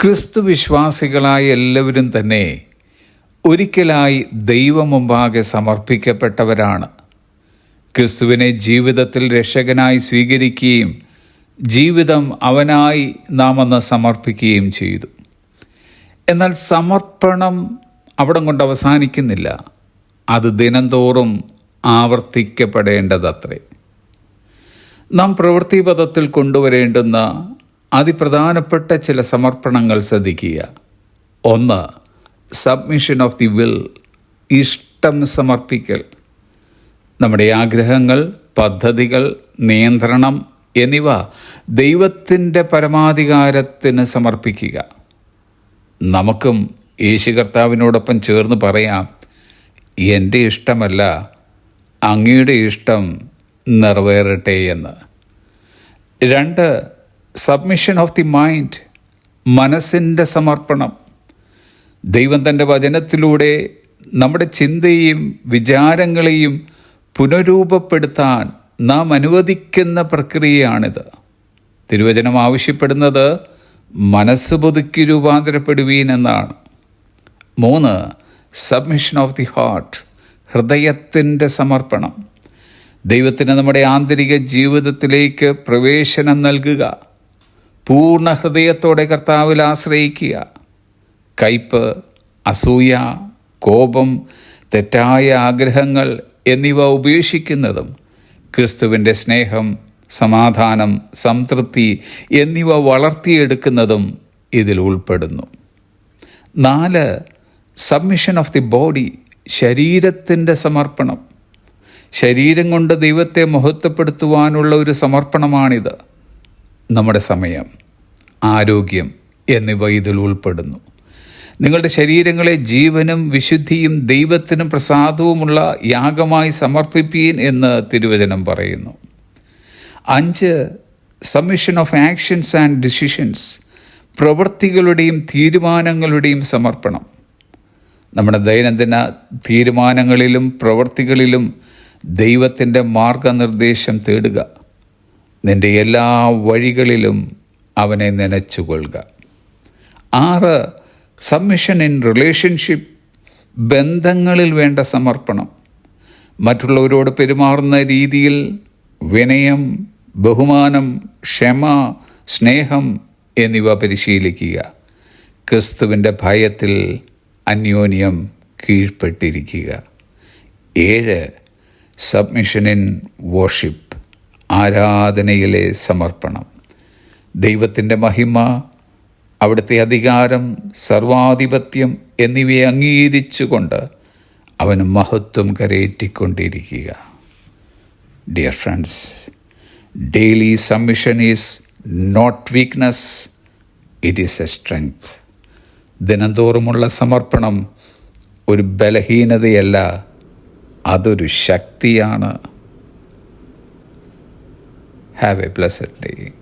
ക്രിസ്തു വിശ്വാസികളായ എല്ലാവരും തന്നെ ഒരിക്കലായി ദൈവം മുമ്പാകെ സമർപ്പിക്കപ്പെട്ടവരാണ്. ക്രിസ്തുവിനെ ജീവിതത്തിൽ രക്ഷകനായി സ്വീകരിക്കുകയും ജീവിതം അവനായി നാം അന്ന് സമർപ്പിക്കുകയും ചെയ്തു. എന്നാൽ സമർപ്പണം അവിടം കൊണ്ട് അവസാനിക്കുന്നില്ല. അത് ദിനംതോറും ആവർത്തിക്കപ്പെടേണ്ടതത്രേ. നാം പ്രവൃത്തിപഥത്തിൽ കൊണ്ടുവരേണ്ടുന്ന അതിപ്രധാനപ്പെട്ട ചില സമർപ്പണങ്ങൾ ശ്രദ്ധിക്കുക. ഒന്ന് സബ്മിഷൻ ഓഫ് ദി വിൽ ഇഷ്ടം സമർപ്പിക്കൽ. നമ്മുടെ ആഗ്രഹങ്ങൾ പദ്ധതികൾ നിയന്ത്രണം എന്നിവ ദൈവത്തിന്റെ പരമാധികാരത്തിന് സമർപ്പിക്കുക. നമുക്കും യേശു കർത്താവിനോടൊപ്പം ചേർന്ന് പറയാം എന്റെ ഇഷ്ടമല്ല അങ്ങയുടെ ഇഷ്ടം നിറവേറട്ടെ എന്ന്. രണ്ട് സബ്മിഷൻ ഓഫ് ദി മൈൻഡ് മനസ്സിന്റെ സമർപ്പണം. ദൈവം തന്റെ വചനത്തിലൂടെ നമ്മുടെ ചിന്തയും വിചാരങ്ങളെയും പുനരൂപപ്പെടുത്താൻ നാം അനുവദിക്കുന്ന പ്രക്രിയയാണിത്. തിരുവചനം ആവശ്യപ്പെടുന്നത് മനസ്സ് പുതുക്കി രൂപാന്തരപ്പെടുവീൻ എന്നാണ്. മൂന്ന് സബ്മിഷൻ ഓഫ് ദി ഹാർട്ട് ഹൃദയത്തിന്റെ സമർപ്പണം. ദൈവത്തിന് നമ്മുടെ ആന്തരിക ജീവിതത്തിലേക്ക് പ്രവേശനം നൽകുക. പൂർണ ഹൃദയത്തോടെ കർത്താവിൽ ആശ്രയിക്കുക. കയ്പ് അസൂയ കോപം തെറ്റായ ആഗ്രഹങ്ങൾ എന്നിവ ഉപേക്ഷിക്കുന്നതും ക്രിസ്തുവിന്റെ സ്നേഹം സമാധാനം സംതൃപ്തി എന്നിവ വളർത്തിയെടുക്കുന്നതും ഇതിൽ ഉൾപ്പെടുന്നു. നാല് സബ്മിഷൻ ഓഫ് ദി ബോഡി ശരീരത്തിന്റെ സമർപ്പണം. ശരീരം കൊണ്ട് ദൈവത്തെ മഹത്വപ്പെടുത്തുവാനുള്ള ഒരു സമർപ്പണമാണിത്. നമ്മുടെ സമയം ആരോഗ്യം എന്നിവ ഇതിൽ ഉൾപ്പെടുന്നു. നിങ്ങളുടെ ശരീരങ്ങളെ ജീവനും വിശുദ്ധിയും ദൈവത്തിനും പ്രസാദവുമുള്ള യാഗമായി സമർപ്പിപ്പീൻ എന്ന് തിരുവചനം പറയുന്നു. അഞ്ച് submission of actions and decisions പ്രവൃത്തികളുടെയും തീരുമാനങ്ങളുടെയും സമർപ്പണം. നമ്മുടെ ദൈനംദിന തീരുമാനങ്ങളിലും പ്രവൃത്തികളിലും ദൈവത്തിന്റെ മാർഗനിർദ്ദേശം തേടുക. നിന്റെ എല്ലാ വഴികളിലും അവനെ നനച്ചുകൊള്ളുക. ആറ് സബ്മിഷൻ ഇൻ റിലേഷൻഷിപ്പ് ബന്ധങ്ങളിൽ വേണ്ട സമർപ്പണം. മറ്റുള്ളവരോട് പെരുമാറുന്ന രീതിയിൽ വിനയം ബഹുമാനം ക്ഷമ സ്നേഹം എന്നിവ പരിശീലിക്കുക. ക്രിസ്തുവിന്റെ ഭയത്തിൽ അന്യോന്യം കീഴ്പ്പെട്ടിരിക്കുക. ഏഴ് സബ്മിഷൻ ഇൻ വർഷിപ്പ് ആരാധനയിലെ സമർപ്പണം. ദൈവത്തിന്റെ മഹിമ അവിടുത്തെ അധികാരം സർവാധിപത്യം എന്നിവയെ അംഗീകരിച്ചുകൊണ്ട് അവന് മഹത്വം കരയേറ്റിക്കൊണ്ടിരിക്കുക. Dear friends daily submission is not weakness it is a strength ദിനംതോറുമുള്ള സമർപ്പണം ഒരു ബലഹീനതയല്ല അതൊരു ശക്തിയാണ്. Have a blessed day.